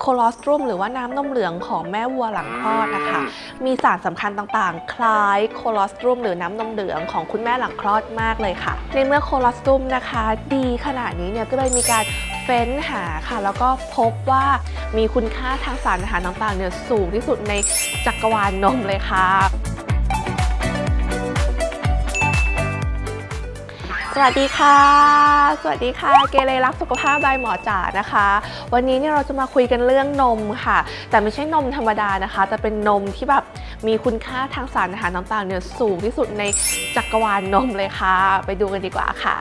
โคลอสตรุมหรือว่าน้ำนมเหลืองของแม่วัวหลังคลอดนะคะ มีสารสำคัญต่างๆ คล้ายโคลอสตรุมหรือน้ำนมเหลืองของคุณแม่หลังคลอดมากเลยค่ะ ในเมื่อโคลอสตรุมนะคะ ดีขนาดนี้เนี่ยก็เลยมีการเฟ้นหาค่ะ แล้วก็พบว่ามีคุณค่าทางสารอาหารต่างๆเนี่ยสูงที่สุดในจักรวาลนมเลยค่ะ สวัสดีค่ะ สวัสดีค่ะ เกเรรักสุขภาพบายหมอจ๋านะคะ วันนี้เนี่ยเราจะมาคุยกันเรื่องนมค่ะ แต่ไม่ใช่นมธรรมดานะคะ แต่เป็นนมที่แบบมีคุณค่าทางสารอาหารต่างๆเนี่ยสูงที่สุดในจักรวาลนมเลยค่ะ ไปดูกันดีกว่าค่ะ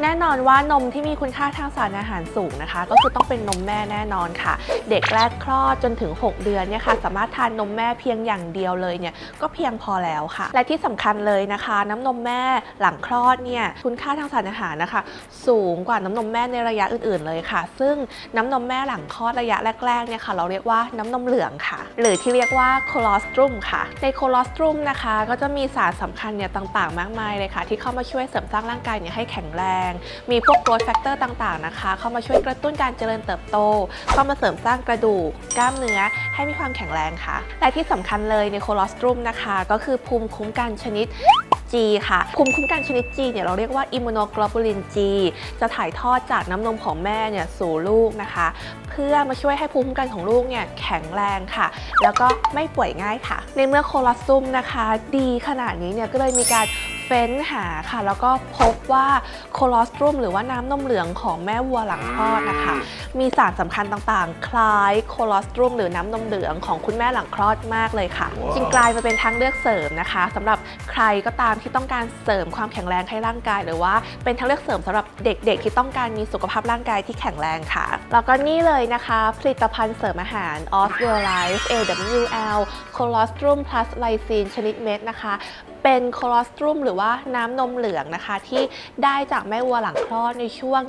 แน่นอนว่านมที่มีคุณค่าทางสารอาหารสูงนะคะ ก็คือต้องเป็นนมแม่แน่นอนค่ะ เด็กแรกคลอดจนถึง 6 เดือนเนี่ยค่ะ สามารถทานนมแม่เพียงอย่างเดียวเลยเนี่ยก็เพียงพอแล้วค่ะ และที่สำคัญเลยนะคะ น้ำนมแม่หลังคลอดเนี่ยคุณค่าทางสารอาหารนะคะ สูงกว่าน้ำนมแม่ในระยะอื่น ๆเลยค่ะ ซึ่งน้ำนมแม่หลังคลอดระยะแรกๆเนี่ยค่ะเราเรียกว่าน้ำนมเหลืองค่ะ หรือที่เรียกว่าโคลอสตรุมค่ะ ในโคลอสตรุมนะคะ ก็จะมีสารสำคัญเนี่ยต่างๆ มากมายเลยค่ะ ที่เข้ามาช่วยเสริมสร้างร่างกายเนี่ยให้แข็งแรงมีพวกโกรทแฟกเตอร์ต่างๆนะคะ เข้ามาช่วยกระตุ้นการเจริญเติบโต เข้ามาเสริมสร้างกระดูก กล้ามเนื้อให้มีความแข็งแรงค่ะ และที่สำคัญเลยในโคลอสตรุมนะคะ ก็คือภูมิคุ้มกันชนิด G ค่ะภูมิคุ้มกันชนิด G เนี่ยเราเรียกว่าอิมมูโนโกลบูลิน G จะถ่ายทอดจากน้ำนมของแม่เนี่ยสู่ลูกนะคะ เพื่อมาช่วยให้ภูมิคุ้มกันของลูกเนี่ยแข็งแรงค่ะ แล้วก็ไม่ป่วยง่ายค่ะ ในเมื่อโคลอสตุมนะคะ ดีขนาดนี้เนี่ยก็เลยมีการ ฟ้นหาค่ะ แล้วก็พบว่าโคลอสตรุมหรือว่าน้ำนมเหลืองของแม่วัวหลังคลอดนะคะ มีสารสำคัญต่างๆ คล้ายโคลอสตรุมหรือน้ำนมเหลืองของคุณแม่หลังคลอดมากเลยค่ะ จึงกลายมาเป็นทางเลือกเสริมนะคะสำหรับใครก็ตามที่ต้องการเสริมความแข็งแรงให้ร่างกาย หรือว่าเป็นทางเลือกเสริมสำหรับเด็กๆ ที่ต้องการมีสุขภาพร่างกายที่แข็งแรงค่ะ แล้วก็นี่เลยนะคะ ผลิตภัณฑ์เสริมอาหาร o s w e l Life AWL Colostrum Plus Lysine ชนิดเม็ดนะคะ เป็นโคลอสตรุมหรือว่าน้ำนมเหลืองนะคะ ที่ได้จากแม่วัวหลังคลอดในช่วง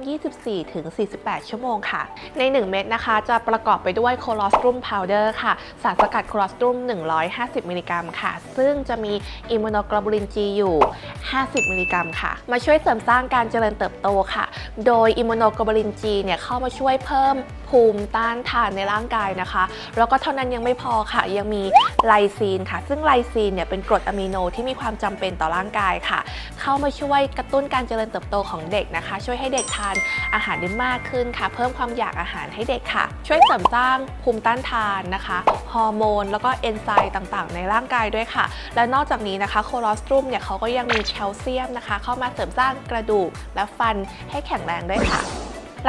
24-48 ชั่วโมงค่ะ ใน 1 เม็ดนะคะ จะประกอบไปด้วยโคลอสตรุมพาวเดอร์ค่ะ สารสกัดโคลอสตรุม 150 มิลลิกรัมค่ะ ซึ่งจะมีอิมมูโนโกลบูลิน G อยู่ 50 มิลลิกรัมค่ะ มาช่วยเสริมสร้างการเจริญเติบโตค่ะ โดยอิมมูโนโกลบูลิน G เนี่ยเข้ามาช่วยเพิ่มภูมิต้านทานในร่างกายนะคะ แล้วก็เท่านั้นยังไม่พอค่ะ ยังมีไลซีนค่ะ ซึ่งไลซีนเนี่ยเป็นกรดอะมิโนที่มีความจำเป็นต่อร่างกายค่ะ เข้ามาช่วยกระตุ้นการเจริญเติบโตของเด็กนะคะ ช่วยให้เด็กทานอาหารได้มากขึ้นค่ะ เพิ่มความอยากอาหารให้เด็กค่ะ ช่วยเสริมสร้างภูมิต้านทานนะคะฮอร์โมน แล้วก็เอนไซม์ต่างๆ ในร่างกายด้วยค่ะ และนอกจากนี้นะคะโคลอสตรุมเนี่ยเขาก็ยังมีแคลเซียมนะคะ เข้ามาเสริมสร้างกระดูกและฟันให้แข็งแรงด้วยค่ะ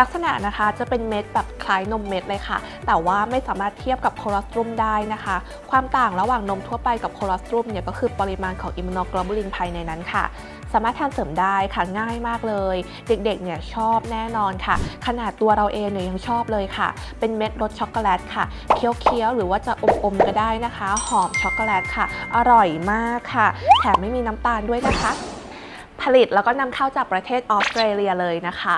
ลักษณะนะคะจะเป็นเม็ดแบบคล้ายนมเม็ดเลยค่ะ แต่ว่าไม่สามารถเทียบกับโคลอสตรุมได้นะคะ ความต่างระหว่างนมทั่วไปกับโคลอสตรุมเนี่ยก็คือปริมาณของอิมมูโนโกลบูลินภายในนั้นค่ะ สามารถทานเสริมได้ค่ะง่ายมากเลย เด็กๆเนี่ยชอบแน่นอนค่ะ ขนาดตัวเราเองเนี่ยยังชอบเลยค่ะ เป็นเม็ดรสช็อกโกแลตค่ะเคี้ยวๆหรือว่าจะอมๆก็ได้นะคะ หอมช็อกโกแลตค่ะ อร่อยมากค่ะ แถมไม่มีน้ำตาลด้วยนะคะ ผลิตแล้วก็นำเข้าจากประเทศออสเตรเลียเลยนะคะ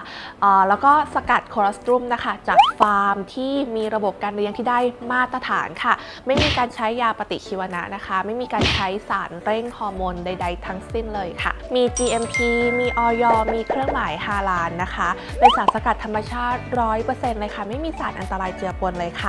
แล้วก็สกัดโคลอสตรุมนะคะจากฟาร์มที่มีระบบการเลี้ยงที่ได้มาตรฐานค่ะ ไม่มีการใช้ยาปฏิชีวนะนะคะ ไม่มีการใช้สารเร่งฮอร์โมนใด ๆ ทั้งสิ้นเลยค่ะ มี GMP มีออยมีเครื่องหมายฮาลาลนะคะ เป็นสารสกัดธรรมชาติ 100%เลยค่ะ ไม่มีสารอันตรายเจือปนเลยค่ะ